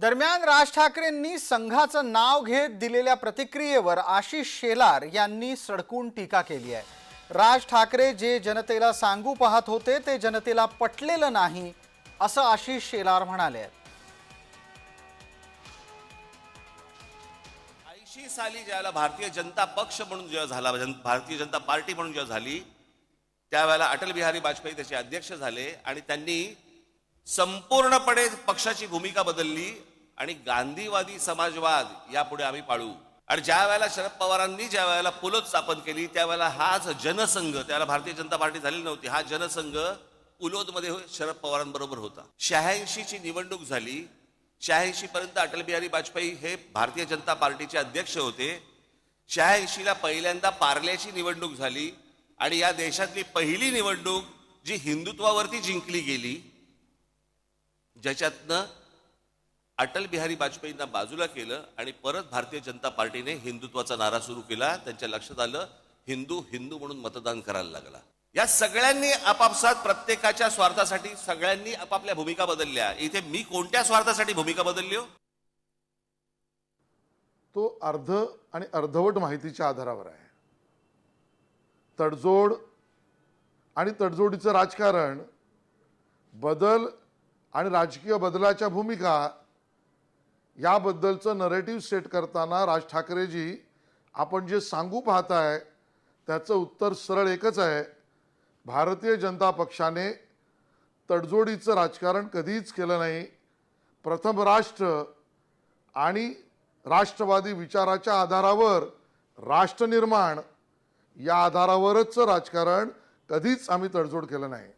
दरम्यान राज ठाकरेंनी संघाचं नाव घेत दिलेल्या प्रतिक्रियेवर आशिष शेलार यांनी सडकून टीका केली आहे. राज ठाकरे जे जनतेला सांगू पाहत होते ते जनतेला पटलेलं नाही असं आशिष शेलार म्हणाले आहेत. ऐंशी साली ज्यावेळेला भारतीय जनता पक्ष म्हणून जेव्हा झाला जन- भारतीय जनता पार्टी म्हणून जेव्हा झाली त्यावेळेला अटल बिहारी वाजपेयी त्याचे अध्यक्ष झाले आणि त्यांनी संपूर्णपणे पक्षाची भूमिका बदलली आणि गांधीवादी समाजवाद यापुढे आम्ही पाळू. आणि ज्या वेळेला शरद पवारांनी ज्या वेळेला पुलत स्थापन केली त्यावेळेला हाच जनसंघ त्याला भारतीय जनता पार्टी झालेली नव्हती हा जनसंघ पुलोदमध्ये शरद पवारांबरोबर होता. शहाऐंशीची निवडणूक झाली शहाऐंशी पर्यंत अटल बिहारी वाजपेयी हे भारतीय जनता पार्टीचे अध्यक्ष होते. शहाऐंशीला पहिल्यांदा पार्ल्याची निवडणूक झाली आणि या देशातली पहिली निवडणूक जी हिंदुत्वावरती जिंकली गेली ज्याच्यातनं अटल बिहारी वाजपेयींना बाजूला केलं आणि परत भारतीय जनता पार्टीने हिंदुत्वाचा नारा सुरू केला. त्यांच्या लक्षात आलं हिंदू हिंदू म्हणून मतदान करायला लागला. या सगळ्यांनी आपापसात प्रत्येकाच्या स्वार्थासाठी सगळ्यांनी आपापल्या भूमिका बदलल्या. इथे मी कोणत्या स्वार्थासाठी भूमिका बदलली हो? तो अर्ध आणि अर्धवट माहितीच्या आधारावर आहे. तडजोड आणि तडजोडीचं राजकारण बदल आणि राजकीय बदलाच्या भूमिका याबद्दलचं नरेटिव्ह सेट करताना राज ठाकरेजी आपण जे सांगू पाहत आहे त्याचं उत्तर सरळ एकच आहे. भारतीय जनता पक्षाने तडजोडीचं राजकारण कधीच केलं नाही. प्रथम राष्ट्र आणि राष्ट्रवादी विचाराच्या आधारावर राष्ट्रनिर्माण या आधारावरच राजकारण कधीच आम्ही तडजोड केलं नाही.